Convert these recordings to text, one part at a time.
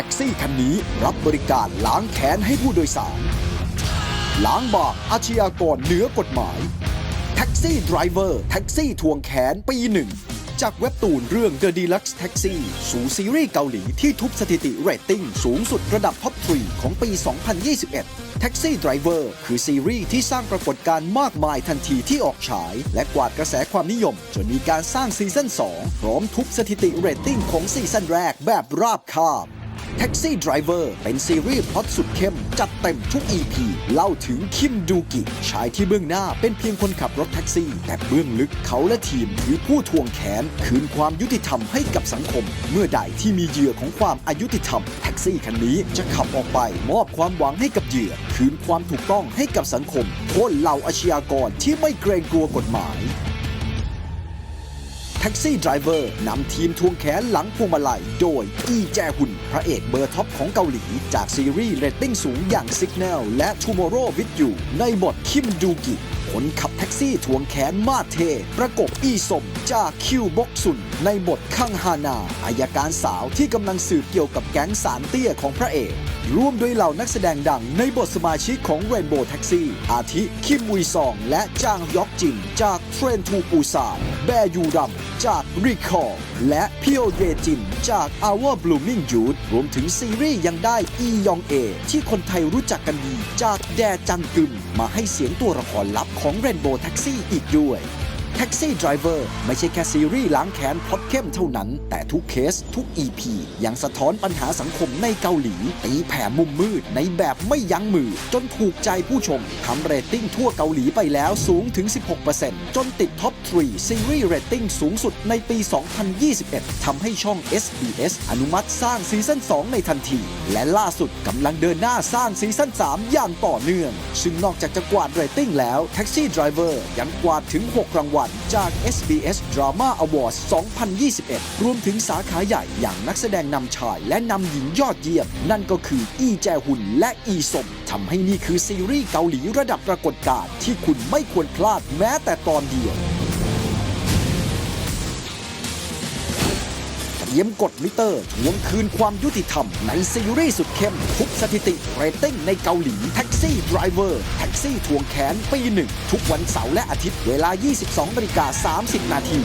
ท็กซี่คันนี้รับบริการล้างแค้นให้ผู้โดยสาร ล้างบางอาชญากรเหนือกฎหมาย แท็กซี่ไดรเวอร์แท็กซี่ทวงแขนปีหนึ่ง จากเว็บตูนเรื่อง The Deluxe Taxi สู่ซีรีส์เกาหลีที่ทุบสถิติเรตติ้งสูงสุดระดับท็อปทรีของปี 2021 Taxi Driver คือซีรีส์ที่สร้างปรากฏการณ์มากมายทันทีที่ออกฉาย และกวาดกระแสความนิยม จนมีการสร้างซีซั่น2พร้อมทุบสถิติเรตติ้งของซีซั่นแรกแบบราบคาบ Taxi Driver เป็นซีรีส์พล็อตสุดเข้ม จัดเต็มทุก EP เล่าถึงคิมดูกิ ชายที่เบื้องหน้าเป็นเพียงคนขับรถแท็กซี่ แต่เบื้องลึกเขาและทีมคือผู้ทวงแขน คืนความยุติธรรมให้กับสังคม เมื่อใดที่มีเหยื่อของความอายุติธรรม แท็กซี่คันนี้จะขับออกไปมอบความหวังให้กับเหยื่อ คืนความถูกต้องให้กับสังคมโค่นเหล่าอาชญากรที่ไม่เกรงกลัวกฎหมาย ท็กซี่ไดรเวอร์นำทีมทวงแขนหลังพวงมาลัย โดย อีแจฮุน พระเอกเบอร์ท็อปของเกาหลี จากซีรีส์เรตติ้งสูงอย่าง Signal และ Tomorrow with You ในบทคิมดูกิคนขับแท็กซี่ทวงแขนมาเท ประกบอีสมจากคิวบกซุน ในบทคังฮานาอายการสาวที่กำลังสืบเกี่ยวกับแก๊งสารเตี้ยของพระเอก ร่วมด้วยเหล่านักแสดงดังในบทสมาชิกของ Rainbow Taxi อาทิ คิมวุยซอง และจางยอกจิน จากเทรนทูปูซานแบยูรัมจาก Recall และพิโอเยจินจาก Our Blooming Youth รวมถึงซีรีส์ยังได้อียองเอที่คนไทยรู้จักกันดี จากแดจังกึม มาให้เสียงตัวละครลับของ Rainbow Taxi อีกด้วย Taxi Driver ไม่ใช่แค่ซีรีส์ล้างแค้นพล็อดเข้มเท่านั้น แต่ทุกเคสทุก EP ยังสะท้อนปัญหาสังคมในเกาหลี ตีแผ่มุมมืดในแบบไม่ยั้งมือ จนถูกใจผู้ชมทำเรตติ้งทั่วเกาหลีไปแล้วสูงถึง 16%จนติดท็อป 3 ซีรีส์เรตติ้งสูงสุดในปี 2021 ทำให้ช่อง SBS อนุมัติสร้างซีซั่น 2 ในทันที และล่าสุดกำลังเดินหน้าสร้างซีซั่น 3 อย่างต่อเนื่อง ซึ่งนอกจากจะกวาดเรตติ้งแล้ว Taxi Driver ยังกวาดถึง 6 รางวัลจาก SBS Drama Awards 2021 รวมถึงสาขาใหญ่อย่างนักแสดงนำชายและนำหญิงยอดเยี่ยม นั่นก็คืออีแจฮุนและอีสมทำให้นี่คือซีรีส์เกาหลีระดับปรากฏการณ์ที่คุณไม่ควรพลาดแม้แต่ตอนเดียว ยมกดมิเตอร์ทวงคืนความยุติธรรมในซีรีส์สุดเข้มทุกสถิติเรตติ้งในเกาหลีแท็กซี่ดรเวอร์แท็กซี่ทวงแขนปีหนึ่งทุกวันเสาร์และอาทิตย์เวลา 22นาฬิกา30 นาที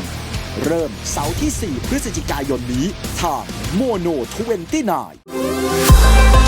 เริ่มเสาร์ที่ 4 พฤศจิกายนนี้ทางโมโน29